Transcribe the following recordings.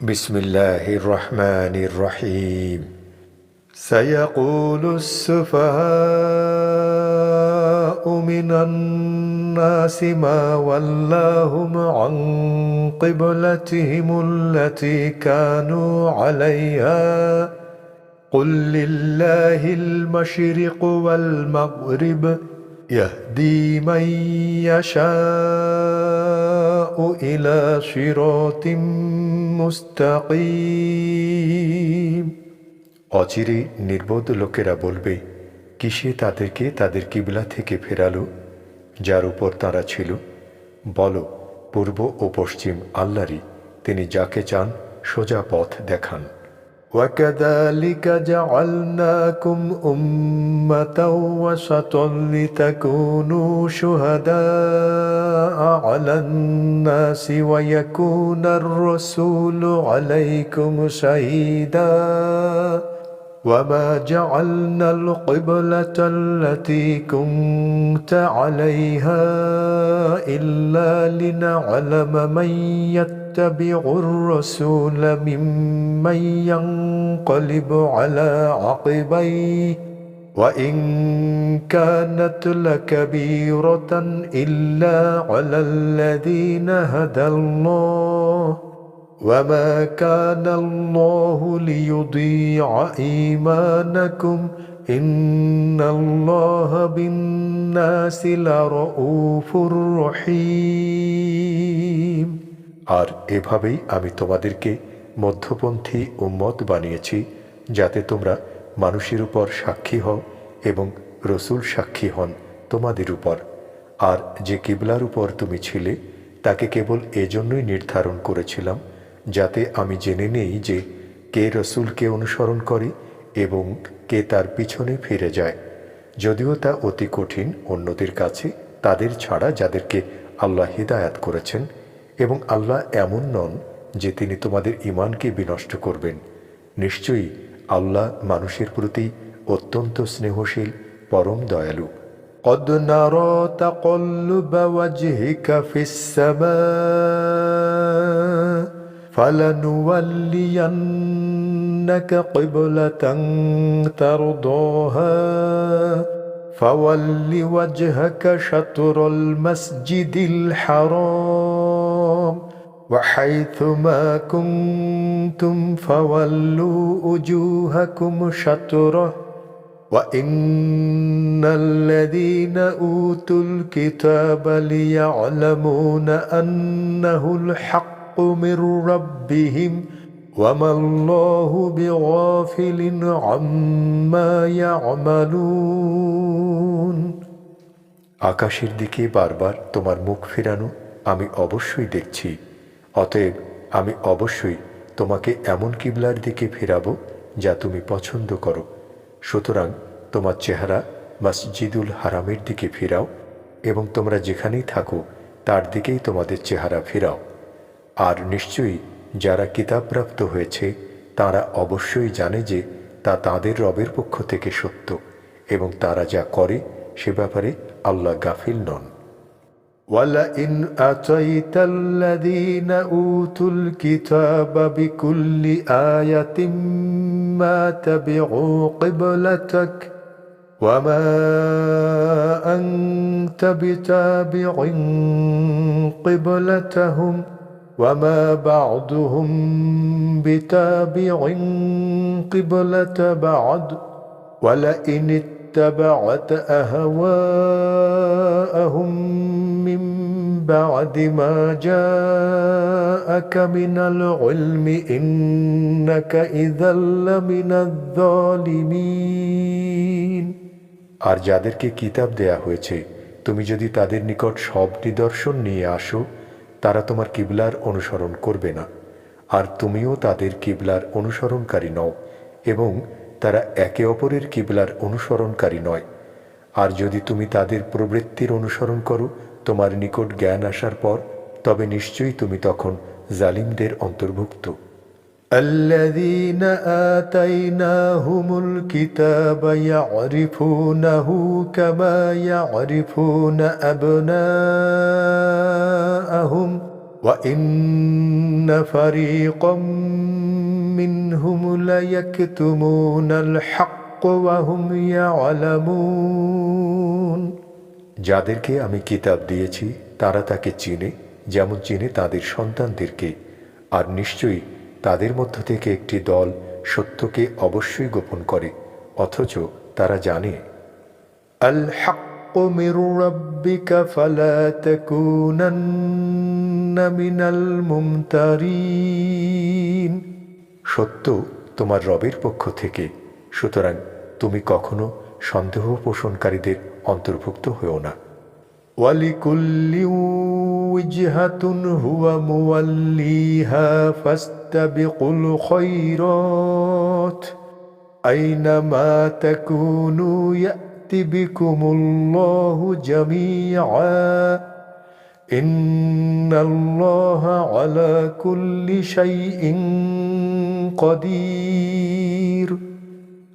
بسم الله الرحمن الرحيم سيقول السفهاء من الناس ما ولاهم عن قبلتهم التي كانوا عليها. قل لله المشرق والمغرب يهدي من يشاء. الى صراط مستقيم অচিরে নির্বোধ লোকেরা বলবে কিসে তাদেরকে তাদের কিবলা থেকে ফেরালো যার উপর তারা ছিল বলো পূর্ব ও পশ্চিম আল্লাহরই তিনি যাকে চান সোজা পথ দেখান وكذلك جعلناكم أمة وسطا لتكونوا شهداء على الناس ويكون الرسول عليكم شهيدا. وما جعلنا القبلة التي كنت عليها إلا لنعلم من يتبع الرسول ممن ينقلب على عقبيه وإن كانت لكبيرة إلا على الذين هدى الله وما كان الله ليضيع إيمانكم إن الله بالناس لرؤوف رحيم আর এভাবেই আমি তোমাদেরকে মধ্যপন্থী উম্মত বানিয়েছি যাতে তোমরা মানুষের উপর সাক্ষী হও এবং রসুল সাক্ষী হন তোমাদের উপর আর যে কিবলার উপর তুমি ছিলে তাকে কেবল এজন্যই নির্ধারণ করেছিলাম যাতে আমি জেনে নেই যে কে রসুলকে অনুসরণ করে এবং কে তার পিছনে ফিরে যায় যদিও তা অতি কঠিন অন্যদের কাছে তাদের ছাড়া যাদেরকে আল্লাহ হিদায়াত করেছেন এবং আল্লাহ এমন নন যে তিনি তোমাদের ইমানকে বিনষ্ট করবেন নিশ্চয়ই আল্লাহ মানুষের প্রতি অত্যন্ত স্নেহশীল পরম দয়ালু قد نرى تقلب وجهك في السماء فلنولينك قبلة ترضاها فول وجهك شطر المسجد الحرام وحيث ما كنتم فولوا وجوهكم شطره وإن الذين أوتوا الكتاب ليعلمون أنه الحق. من ربهم وما الله بغافل عما يعملون আকাশের দিকে বারবার তোমার মুখ ফেরানো আমি অবশ্যই দেখছি অতএব আমি অবশ্যই তোমাকে এমন কিবলার দিকে ফেরাবো যা তুমি পছন্দ করো সুতরাং তোমার চেহারা মসজিদুল হারামের দিকে ফিরাও এবং তোমরা যেখানেই থাকো তার দিকেই তোমাদের চেহারা ফিরাও আর নিশ্চয়ই যারা কিতাবপ্রাপ্ত হয়েছে তারা অবশ্যই জানে যে তা তাদের রবের পক্ষ থেকে সত্য এবং তারা যা করে সে ব্যাপারে আল্লাহ গাফিল নন ولئن أتيت الذين أوتوا الكتاب بكل آية ما تبعوا قبلتك وما أنت بتابع قبلتهم وما بعضهم بتابع قبلة بعض ولئن اتبعت أهواءهم من بعد ما جاءك من العلم إنك إذا لمن الظالمين আর যাদেরকে কিতাব দেয়া হয়েছে তুমি যদি তাদের নিকট সব নিদর্শন নিয়ে আসো তারা তোমার কিবলার অনুসরণ করবে না, আর তুমিও তাদের কিবলার অনুসরণকারী নও, এবং তারা একে অপরের কিবলার অনুসরণকারী নয়। আর যদি তুমি তাদের প্রবৃত্তির অনুসরণ করো, তোমার নিকট জ্ঞান আসার পর, তবে নিশ্চয়ই তুমি তখন জালিমদের অন্তর্ভুক্ত। الذين آتيناهم الكتاب يعرفونه كما يعرفون أبناءهم وإن فريقا منهم ليكتمون الحق وهم يعلمون যাদেরকে আমি কিতাব দিয়েছি তারা তাকে চিনে যেমন চিনে তাদের সন্তানদেরকে আর নিশ্চয়ই তাদের মধ্য থেকে একটি দল সত্যকে অবশ্যই গোপন করে অথচ তারা জানে الحق من ربك فلا تكونن من الممترين সত্য তোমার রবের পক্ষ থেকে সুতরাং তুমি কখনো সন্দেহ পোষণকারীদের অন্তর্ভুক্ত হও না ولكل وجهة هو موليها فاستبقوا الخيرات أينما تكونوا يأت بكم الله جميعا إن الله على كل شيء قدير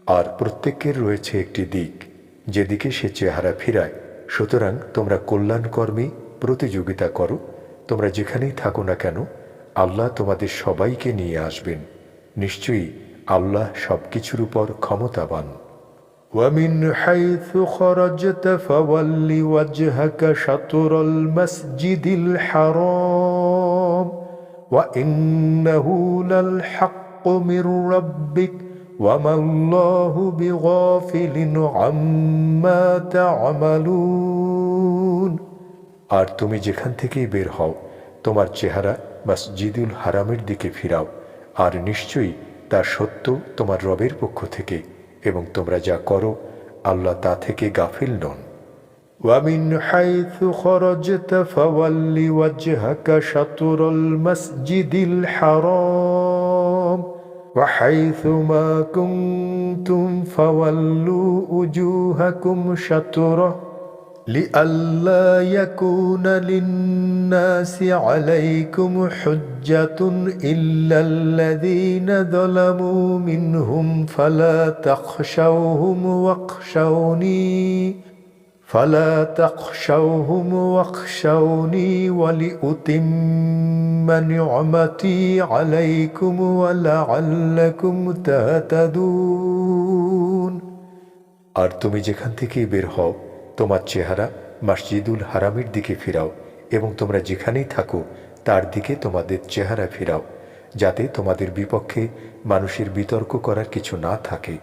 আর প্রত্যেকের রয়েছে একটি দিক যেদিকে সে চেহারা ফিরায় সুতরাং তোমরা কল্যাণ কর্মে প্রতিযোগিতা করো তোমরা যেখানেই থাকো না কেন আল্লাহ তোমাদের সবাইকে নিয়ে আসবেন নিশ্চয়ই আল্লাহ সব কিছুর উপর ক্ষমতাবান ومن حيث خرجت فول وجهك شطر المسجد الحرام وإنه للحق من ربك وما الله بغافل عما تعملون আর তুমি যেখান থেকেই বের হও তোমার চেহারা মসজিদুল হারামের দিকে ফিরাও আর নিশ্চয়ই তা সত্য তোমার রবের পক্ষ থেকে এবং তোমরা যা করো আল্লাহ তা থেকে গাফিল নন ومن حيث خرجت فول وجهك شطر المسجد الحرام وحيث ما كنتم فولوا وجوهكم شطره لئلا يكون للناس عليكم حجة إلا الذين ظلموا منهم فلا تخشوهم واخشوني فلا تخشوهم واخشوني ولأتم نعمتي عليكم ولعلكم تهتدون আর তুমি যেখান থেকেই বের হও তোমার চেহারা মসজিদুল হারামের দিকে ফিরাও এবং তোমরা যেখানেই থাকো, তার দিকে তোমাদের চেহারা ফিরাও, যাতে তোমাদের বিপক্ষে মানুষের বিতর্ক করার কিছু না থাকে।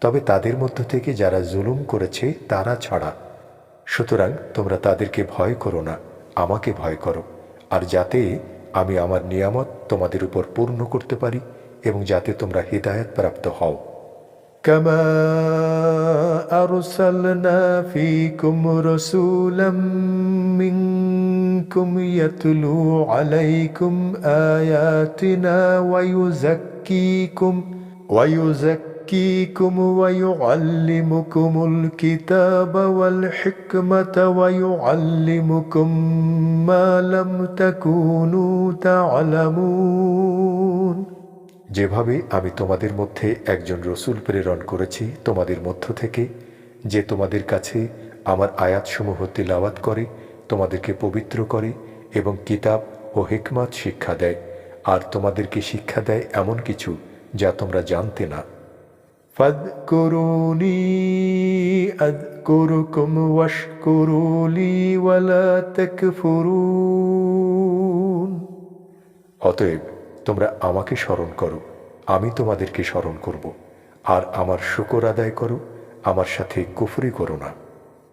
তবে তাদের মধ্য থেকে যারা জুলুম করেছে, তারা ছাড়া। সুতরাং তোমরা তাদেরকে ভয় করো না, আমাকে ভয় করো। আর যাতে আমি আমার নিয়ামত তোমাদের উপর পূর্ণ করতে পারি এবং যাতে তোমরা হৃদায়ত প্রাপ্ত হও। كما أرسلنا فيكم رسولا منكم يتلو عليكم آياتنا ويزكيكم ويزكيكم ويعلمكم الكتاب والحكمة ويعلمكم ما لم تكونوا تعلمون যেভাবে আমি তোমাদের মধ্যে একজন রসুল প্রেরণ করেছি তোমাদের মধ্য থেকে যে তোমাদের কাছে আমার আয়াতসমূহ তিলাওয়াত করে তোমাদেরকে পবিত্র করে এবং কিতাব ও হিকমত শিক্ষা দেয় আর তোমাদেরকে শিক্ষা দেয় এমন কিছু যা তোমরা জানতে না فاذكروني أذكركم واشكروا لي ولا تكفرون অতএব তোমরা আমাকে স্মরণ করো। আমি তোমাদেরকে স্মরণ করব। আর আমার শুকর আদায় করো। আমার সাথে কুফরি করো না।